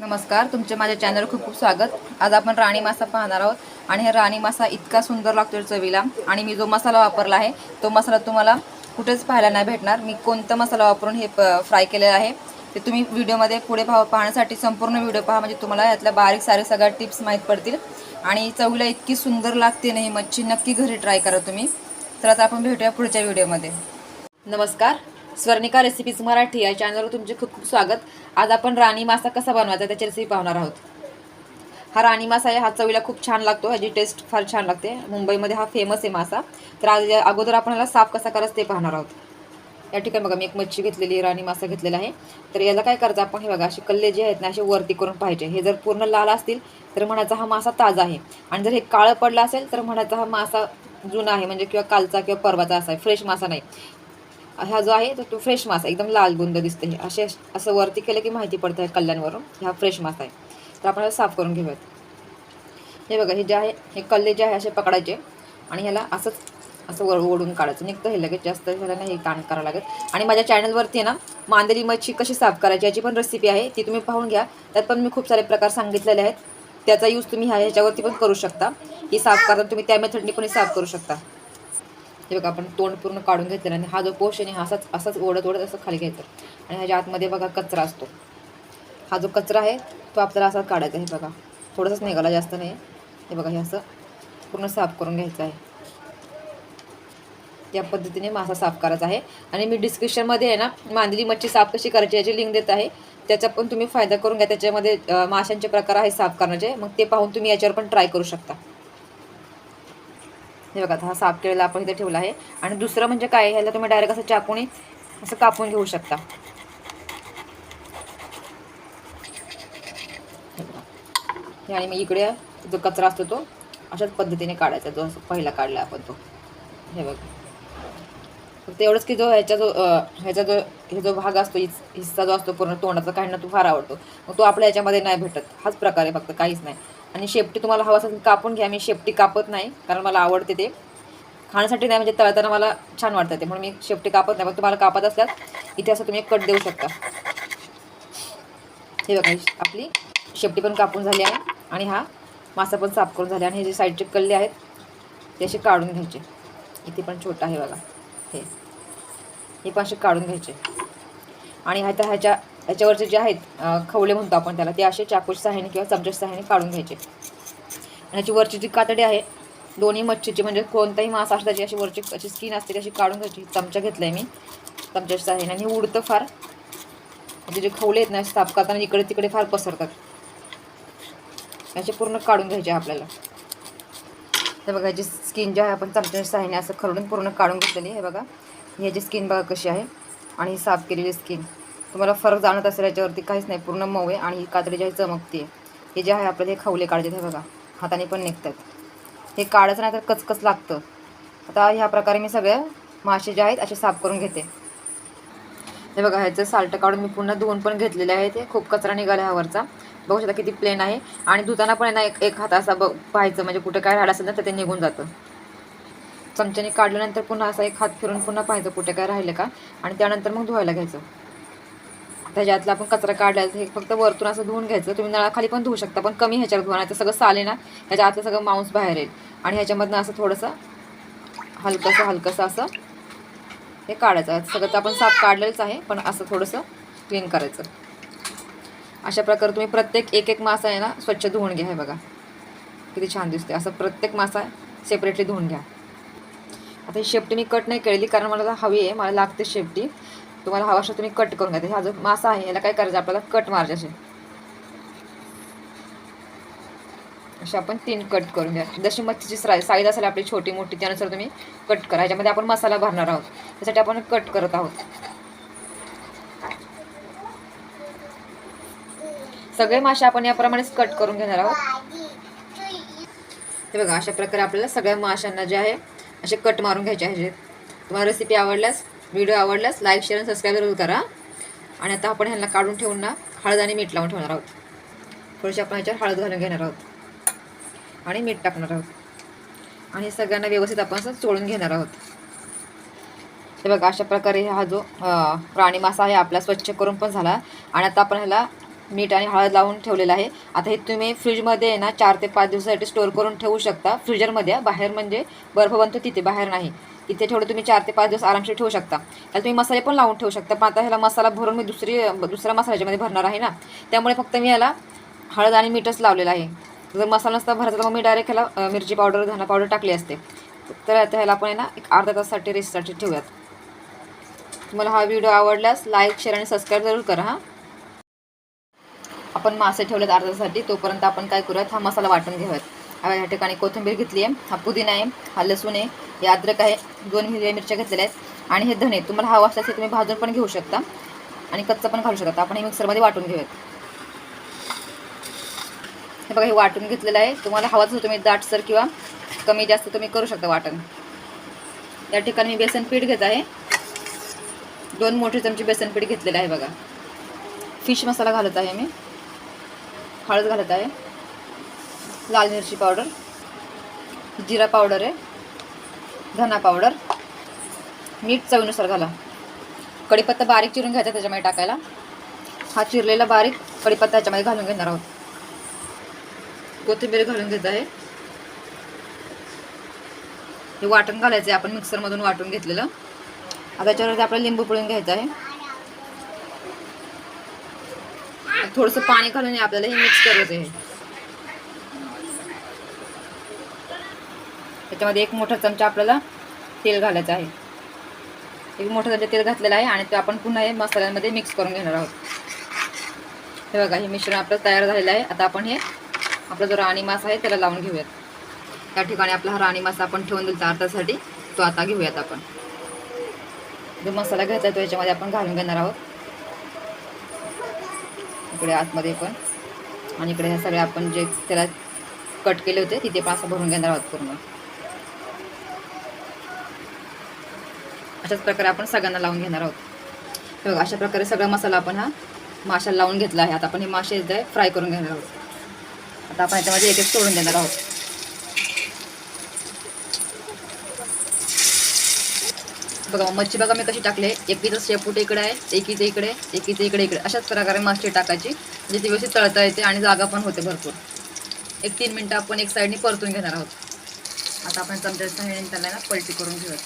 नमस्कार तुमचे माझ्या चॅनल खूप खूप स्वागत. आज आपण राणी मासा पाहणार आहोत. आणि हा राणी मासा इतका सुंदर लागतो चवीला. आणि मी जो मसाला वापरला आहे तो मसाला तुम्हाला कुठेच पाहायला नाही भेटणार. मी कोणता मसाला वापरून हे फ्राय केलेलं आहे ते तुम्ही व्हिडिओमध्ये पुढे पाह पाहण्यासाठी संपूर्ण व्हिडिओ पहा. म्हणजे तुम्हाला यातल्या बारीक सारे सगळ्या टिप्स माहीत पडतील. आणि चवीला इतकी सुंदर लागते ना ही मच्छी नक्की घरी ट्राय करा तुम्ही. तर आता आपण भेटूया पुढच्या व्हिडिओमध्ये नमस्कार. स्वर्णिका रेसिपीज मराठी या चॅनलवर तुमचे खूप खूप स्वागत. आज आपण राणी मासा कसा बनवायचा त्याची रेसिपी पाहणार आहोत. हा राणी मासा आहे हा चवीला खूप छान लागतो ह्याची टेस्ट फार छान लागते. मुंबईमध्ये हा फेमस आहे मासा. तर आज या- अगोदर आपण ह्याला साफ कसा करायचं ते पाहणार आहोत. या ठिकाणी बघा मी एक मच्छी घेतलेली आहे राणी मासा घेतलेला आहे. तर याला काय करायचं आपण हे बघा असे कल्ले जे आहेत ना असे वरती करून पाहिजे हे जर पूर्ण लाल असतील तर म्हणायचा हा मासा ताजा आहे. आणि जर हे काळं पडलं असेल तर म्हणायचा हा मासा जुना आहे म्हणजे किंवा कालचा किंवा परवाचा असा आहे. फ्रेश मासा नाही. हा जो आहे तो तो फ्रेश मासा एकदम लाल बुंद दिसते. म्हणजे हे असे असं वरती केलं की माहिती पडतं आहे कल्ल्यांवरून हा फ्रेश मासा आहे. तर आपण साफ करून घेऊयात. हे बघा हे जे आहे हे कल्ले जे आहे असे पकडायचे. आणि ह्याला असंच असं वर ओढून काढायचं. निघतं हे लगेच. जास्त ह्याला नाही ताण करावं लागेल आणि माझ्या चॅनलवरती आहे ना मांदेली मच्छी कशी साफ करायची याची पण रेसिपी आहे. ती तुम्ही पाहून घ्या. त्यात पण मी खूप सारे प्रकार सांगितलेले आहेत. त्याचा यूज तुम्ही ह्या ह्याच्यावरती पण करू शकता. ही साफ करताना तुम्ही त्या मेथडनी पण साफ करू शकता. हे बघा आपण तोंड पूर्ण काढून घेतलेलं आणि हा जो पोष आहे हा असाच असाच ओढत ओढत असं खाली घ्यायचं. आणि ह्याच्या आतमध्ये बघा कचरा असतो. हा जो कचरा आहे तो आपल्याला असा काढायचा आहे बघा. थोडंसंच निघाला जास्त नाही. हे बघा हे असं पूर्ण साफ करून घ्यायचं आहे. त्या पद्धतीने मासा साफ करायचा आहे. आणि मी डिस्क्रिप्शनमध्ये आहे ना मांदली मच्छी साफ कशी करायची याची लिंक देत आहे. त्याचा पण तुम्ही फायदा करून घ्या. त्याच्यामध्ये माशांचे प्रकार आहे साफ करण्याचे. मग ते पाहून तुम्ही याच्यावर पण ट्राय करू शकता. हे बघा हा साफ केलेला आपण इथे ठेवला आहे. आणि दुसरं म्हणजे काय ह्याला तुम्ही डायरेक्ट असं चाकूने असं कापून घेऊ शकता. आणि मग इकडे जो कचरा असतो तो अशाच पद्धतीने काढायचा जो असं पहिला काढला आपण तो. हे बघा. फक्त एवढंच की जो ह्याचा जो ह्याचा जो हे जो भाग असतो हिस्सा जो असतो पूर्ण तोंडाचा काढणं तो फार आवडतो. मग तो आपल्या ह्याच्यामध्ये नाही भेटत. हाच प्रकार आहे फक्त काहीच नाही. आणि शेपटी तुम्हाला हवा असेल कापून घ्या. मी शेपटी कापत नाही कारण मला आवडते ते. खाण्यासाठी नाही म्हणजे तळताना मला छान वाटतं ते. म्हणून मी शेपटी कापत नाही. पण तुम्हाला कापत असल्यास इथे असं तुम्ही कट देऊ शकता. हे बघा आपली शेपटी पण कापून झाली आहे आणि हा मासा पण साफ करून झाले आणि हे जे साईडचे कल्ले आहेत ते असे काढून घ्यायचे. इथे पण छोटा आहे बघा. हे. हे पण असे काढून घ्यायचे. आणि ह्या ह्याच्या याच्यावरचे जे आहेत अं, खवले म्हणतो आपण त्याला ते असे चाकूच्या सहाय्याने किंवा चमच्याच्या सहाय्याने काढून घ्यायचे. आणि ह्याची वरची जी कातडी आहे दोन्ही मच्छीची म्हणजे कोणताही मासा असला त्याची अशी वरची अशी स्किन असते ती अशी काढून घ्यायची. चमचा घेतला आहे मी चमच्याच्या सहाय्याने. आणि हे उडतं फार म्हणजे जे खवले आहेत ना साफ करताना इकडे तिकडे फार पसरतात. याचे पूर्ण काढून घ्यायचे आपल्याला. हे बघा याची स्किन जी आहे आपण चमच्याच्या सहाय्याने असं खरडून पूर्ण काढून घेतलेली आहे. हे बघा ह्याची स्किन बघा कशी आहे. आणि साफ केलेली स्किन तुम्हाला फरक जाणत असेल याच्यावरती काहीच नाही. पूर्ण मऊ आहे आणि ही कातडी जी आहे चमकते हे जे आहे आपलं हे खवले काढायचे हे बघा. हाताने पण निघतात हे काढायचं नाही तर कचकच लागतं. आता ह्या प्रकारे मी सगळे मासे जे आहेत असे साफ करून घेते. हे बघा ह्याचं साल्ट काढून मी पुन्हा धुवून पण घेतलेले आहे ते. खूप कचरा निघाला ह्यावरचा बघू शकता किती प्लेन आहे. आणि धुताना पण आहे ना एक एक हात असा ब पाहायचं. म्हणजे कुठं काय राहिलं असेल ना तर ते निघून जातं. चमच्याने काढल्यानंतर पुन्हा असा एक हात फिरून पुन्हा पाहायचं कुठे काय राहिलं का. आणि त्यानंतर मग धुवायला घ्यायचं. त्याच्यातला आपण कचरा काढला हे फक्त वरतून असं धुवून घ्यायचं. तुम्ही नळाखाली पण धुवू शकता पण कमी ह्याच्यावर धुवा नाही तर सगळं साले ना ह्याच्या आतलं सगळं मांस बाहेर येईल. आणि ह्याच्यामधनं असं थोडंसं हलकंसं हलकंसं असं हे काढायचं. सगळं तर आपण साफ काढलेलंच आहे पण असं थोडंसं क्लीन करायचं. अशा प्रकारे तुम्ही प्रत्येक एक एक मासा आहे ना स्वच्छ धुवून घ्या हे बघा. किती छान दिसते असं प्रत्येक मासा सेपरेटली धुवून घ्या. आता ही शेपटी मी कट नाही केलेली कारण मला हवी आहे मला लागते शेपटी. तुम्हाला हवा असं तुम्ही कट करून घ्या. हा जो मासा आहे याला काय करायचं? आपल्याला कट मारायचे असे असे आपण तीन कट करून घ्या. जशी मच्छीची साय साईज असेल आपली छोटी मोठी त्यानुसार तुम्ही कट करा. ह्याच्यामध्ये आपण मसाला भरणार आहोत. त्यासाठी आपण कट करत आहोत. सगळे मासे आपण याप्रमाणेच कट करून घेणार आहोत. हे बघा अशा प्रकारे आपल्याला सगळ्या माशांना जे आहे असे कट मारून घ्यायचे आहे तुम्हाला रेसिपी आवडल्यास व्हिडिओ आवडल्यास लाईक शेअर आणि सबस्क्राईब जरूर करा. आणि आता आपण ह्यांना काढून ठेवून ना हळद आणि मीठ लावून ठेवणार आहोत. थोडीशी आपण ह्याच्यावर हळद घालून घेणार आहोत. आणि मीठ टाकणार आहोत. आणि सगळ्यांना व्यवस्थित आपण असं चोळून घेणार आहोत. हे बघा अशा प्रकारे हा जो प्राणी मासा आहे आपला स्वच्छ करून पण झाला. आणि आता आपण ह्याला मीठ आणि हळद लावून ठेवलेलं आहे. आता हे तुम्ही फ्रीजमध्ये ना चार ते पाच दिवसासाठी स्टोअर करून ठेवू शकता. फ्रीजरमध्ये बाहेर म्हणजे बर्फ बनतो तिथे बाहेर नाही. इथे थोडं तुम्ही चार ते पाच दिवस आरामशीर ठेवू शकता. त्याला तुम्ही मसाले पण लावून ठेवू शकता. पण आता ह्याला मसाला भरून मी दुसरी दुसऱ्या मसाल्याच्यामध्ये भरणार आहे ना. त्यामुळे फक्त मी याला हळद आणि मीठच लावलेलं आहे. जर मसाला नसता भरायचा तर मग मी डायरेक्ट ह्याला मिरची पावडर धना पावडर टाकली असते. तर आता ह्याला आपण आहे ना एक अर्धा तासासाठी रेस्टसाठी ठेवूयात. तुम्हाला हा व्हिडिओ आवडल्यास लाईक शेअर आणि सबस्क्राईब जरूर करा हां. आपण मासे ठेवलेत अर्धा तासासाठी तोपर्यंत आपण काय करूयात हा मसाला वाटून घेऊयात. या ठिकाणी कोथिंबीर घेतली आहे हा पुदिना आहे हा लसूण आहे हे अद्रक आहे. दोन हिरव्या मिरच्या घेतलेल्या आहेत. आणि हे धणे. तुम्हाला हवा असल्यास हे तुम्ही भाजून पण घेऊ शकता. आणि कच्चा पण घालू शकता. आपण हे मिक्सरमध्ये वाटून घेऊयात. हे बघा हे वाटून घेतलेलं आहे. तुम्हाला हवाच तुम्ही दाटसर किंवा कमी जास्त तुम्ही करू शकता वाटण. या ठिकाणी मी बेसन पीठ घेत आहे. दोन मोठे चमचे बेसन पीठ घेतलेलं आहे बघा. फिश मसाला घालत आहे मी. हळद घालत आहे. लाल मिरची पावडर. जिरा पावडर आहे. धना पावडर मीठ चवीनुसार घाला. कढीपत्ता बारीक चिरून घ्यायचा त्याच्यामध्ये टाकायला. हा चिरलेला बारीक कढीपत्ता ह्याच्यामध्ये घालून घेणार आहोत. कोथिंबीर घालून घेत आहे. हे वाटण घालायचं आहे आपण मिक्सरमधून वाटून घेतलेलं. आता त्याच्यावरती आपल्याला लिंबू पिळून घ्यायचं आहे. थोडंसं पाणी घालून आपल्याला हे मिक्स करायचं आहे. त्याच्यामध्ये एक मोठा चमचा आपल्याला तेल घालायचं आहे. एक मोठा चमचा तेल घातलेलं आहे आणि ते आपण पुन्हा हे मसाल्यांमध्ये मिक्स करून घेणार आहोत. हे बघा हे मिश्रण आपलं तयार झालेलं आहे. आता आपण हे आपला जो राणी मासा आहे त्याला लावून घेऊयात. त्या ठिकाणी आपला हा राणी मासा आपण ठेवून दिला तासासाठी तो आता घेऊयात आपण. जो मसाला घ्यायचा आहे तो याच्यामध्ये आपण घालून घेणार आहोत. इकडे आतमध्ये पण. आणि इकडे ह्या सगळ्या आपण जे त्याला कट केले होते तिथे पण असं भरून घेणार आहोत पूर्ण. अशाच प्रकारे आपण सगळ्यांना लावून घेणार आहोत. हे बघा अशा प्रकारे सगळा मसाला आपण हा माशाला लावून घेतला आहे. आता आपण हे मासे इथे फ्राय करून घेणार आहोत. आता आपण याच्यामध्ये एक एक सोडून देणार आहोत. बघा मच्छी बघा मी कशी टाकले एकीचं शेपूट इकडे आहे एकीचं इकडे एकीचं इकडे इकडे. अशाच प्रकारे मासे टाकायची म्हणजे ती व्यवस्थित तळता येते आणि जागा पण होते भरपूर. एक तीन मिनटं आपण एक साईडने परतून घेणार आहोत. आता आपण चमच्या सहाय्याने त्याला ना पलटी करून घेऊयात.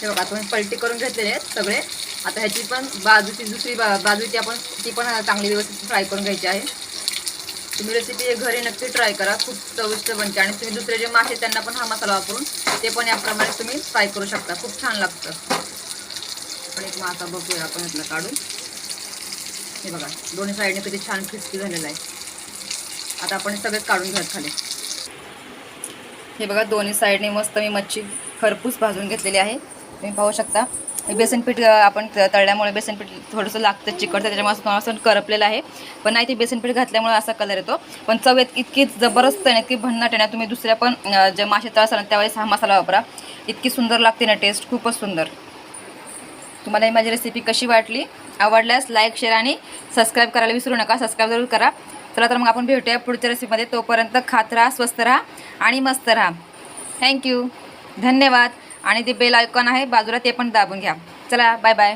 हे बघा तुम्ही पलटी करून घेतलेले आहेत सगळे. आता ह्याची पण बाजूची दुसरी बा बाजूची आपण ती पण चांगली व्यवस्थित फ्राय करून घ्यायची आहे. तुम्ही रेसिपी घरी नक्की ट्राय करा. खूप चविष्ट बनते. आणि तुम्ही दुसरे जे मासे त्यांना पण हा मसाला वापरून ते पण याप्रमाणे तुम्ही फ्राय करू शकता. खूप छान लागतं. आपण एक मासा बघूया आपण यातला काढून. हे बघा दोन्ही साईडने किती छान क्रिस्पी झालेला आहे. आता आपण हे सगळेच काढून घेऊयात खाली. हे बघा दोन्ही साईडने मस्त मी मच्छी खरपूस भाजून घेतलेली आहे. तुम्ही पाहू शकता. हे बेसन पीठ आपण त- तळल्यामुळे बेसन पीठ थोडंसं लागतं चिकटतं त्याच्यामुळे असं थोडंसं करपलेलं आहे. पण नाही ते बेसन पीठ घातल्यामुळे असा कलर येतो. पण चव येत इतकी जबरदस्त आहे इतकी भन्नाट आहे ना तुम्ही दुसऱ्या पण जे मासे तळसाल ना त्यावेळेस हा मसाला वापरा. इतकी सुंदर लागते ना टेस्ट खूपच सुंदर. तुम्हाला ही माझी रेसिपी कशी वाटली आवडल्यास लाईक शेअर आणि सबस्क्राईब करायला विसरू नका. सबस्क्राईब जरूर करा. चला तर मग आपण भेटूया पुढच्या रेसिपीमध्ये तोपर्यंत खात राहा स्वस्त राहा आणि मस्त राहा. थँक्यू धन्यवाद. आणि ते बेल आयकॉन आहे बाजूला ते पण दाबून घ्या. चला बाय बाय